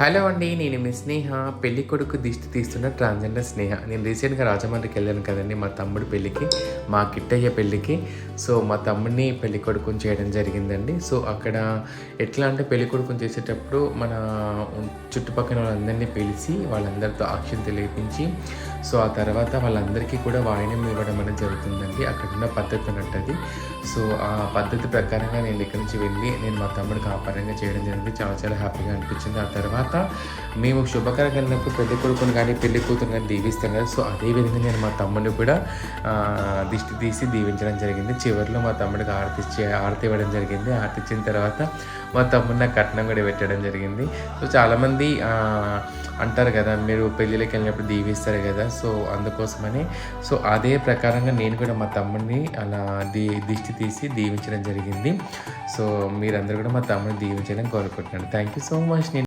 Hello అండి నేను మీ స్నేహ. పెళ్ళి కొడుకు దిష్టి తీస్తున్న ట్రాన్స్జెండర్ స్నేహ. నేను రీసెంట్గా రాజమండ్రికి వెళ్ళాను కదండి మా తమ్ముడు పెళ్ళికి మా కిట్టయ్య పెళ్ళికి సో మా తమ్ముడిని పెళ్ళి కొడుకుని చేయడం జరిగిందండి. సో అక్కడ ఎట్లా అంటే పెళ్ళి కొడుకుని చేసేటప్పుడు మన చుట్టుపక్కల వాళ్ళందరినీ పిలిచి వాళ్ళందరితో ఆక్షన్ తెలియపించి సో ఆ తర్వాత వాళ్ళందరికీ కూడా వాయినం ఇవ్వడం అనేది జరుగుతుందండి. అక్కడ ఉన్న పద్ధతి అన్నట్టు సో ఆ పద్ధతి ప్రకారంగా నేను ఇక్కడి నుంచి వెళ్ళి నేను మా తమ్ముడికి ఆపరంగా చేయడం జరిగింది. చాలా చాలా హ్యాపీగా అనిపించింది. ఆ తర్వాత మేము శుభకరంగా వెళ్ళినప్పుడు పెళ్ళి కొడుకుని కానీ పెళ్ళి కూతురు కానీ దీవిస్తాం కదా. సో అదే విధంగా నేను మా తమ్ముడిని కూడా దిష్టి తీసి దీవించడం జరిగింది. చివరిలో మా తమ్ముడికి ఆరతి ఆరతి ఇవ్వడం జరిగింది. ఆరతి ఇచ్చిన తర్వాత మా తమ్ముడు నాకు కట్నం కూడా పెట్టడం జరిగింది. సో చాలామంది అంటారు కదా మీరు పెళ్ళిళ్ళకి వెళ్ళినప్పుడు దీవిస్తారు కదా. సో అందుకోసమని సో అదే ప్రకారంగా నేను కూడా మా తమ్ముడిని అలా దీ దిష్టి తీసి దీవించడం జరిగింది. సో మీరందరూ కూడా మా తమ్ముడిని దీవించడం కోరుకుంటున్నాను. Thank you so much. నేను